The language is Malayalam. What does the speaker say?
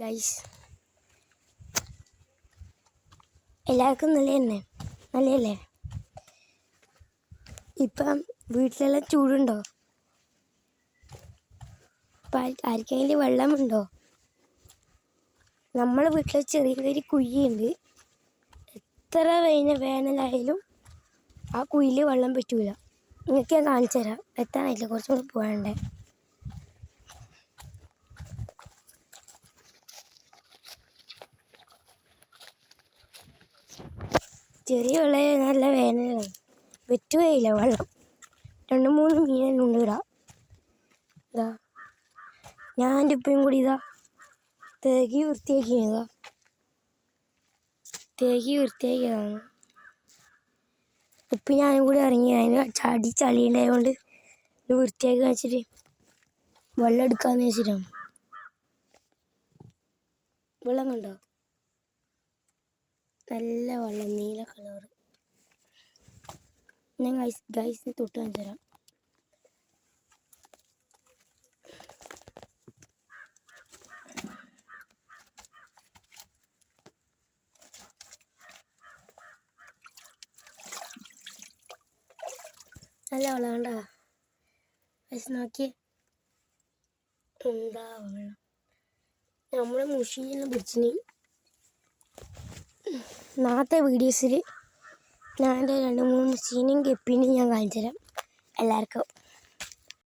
ഗൈസ് എല്ലാവർക്കും നല്ല തന്നെ നല്ലതല്ലേ? ഇപ്പം വീട്ടിലെല്ലാം ചൂടുണ്ടോ? ഇപ്പം ആർക്കെങ്കിലും വെള്ളമുണ്ടോ? നമ്മളെ വീട്ടിൽ ചെറിയൊരു കുഴിയുണ്ട്. എത്ര വേന വേനലായാലും ആ കുഴിയിൽ വെള്ളം പറ്റൂല. നിങ്ങൾക്ക് ഞാൻ കാണിച്ചു തരാം എത്താനായില്ല കുറച്ചും കൂടി പോകണ്ടേ ചെറിയ വെള്ളം നല്ല വേനലാണ്. വെറ്റുകയില്ല വെള്ളം. രണ്ട് മൂന്ന് മീനെല്ലാം ഉണ്ട് ഇടാ ഇതാ. ഞാൻ എന്റെ ഉപ്പയും കൂടി ഇതാ തേകി വൃത്തിയാക്കിയതാ. തേകി വൃത്തിയാക്കിയതാണ്. ഉപ്പ് ഞാനും കൂടി ഇറങ്ങി. അതിന് ചാടി ചളി ഉണ്ടായതുകൊണ്ട് ഇത് വൃത്തിയാക്കി വെച്ചിട്ട് വെള്ളം എടുക്കാമെന്ന് വെച്ചിട്ടാണ്. വെള്ളം കണ്ടോ? നല്ല വെള്ളം നീല കളറ്. ഞാൻ ഗൈസ് ഗൈസിന് തൊട്ട് കാണിച്ചു തരാം. നല്ല വെള്ളം കണ്ടാ? ഗൈസ് നോക്കിയേ. എന്താ വെള്ളം? നമ്മുടെ മുഷിയെല്ലാം പിടിച്ചിന് നാളത്തെ വീഡിയോസിൽ ഞാൻ എന്റെ രണ്ട് മൂന്ന് സീനും ഗപ്പിനും ഞാൻ കാണിച്ചു തരാം എല്ലാവർക്കും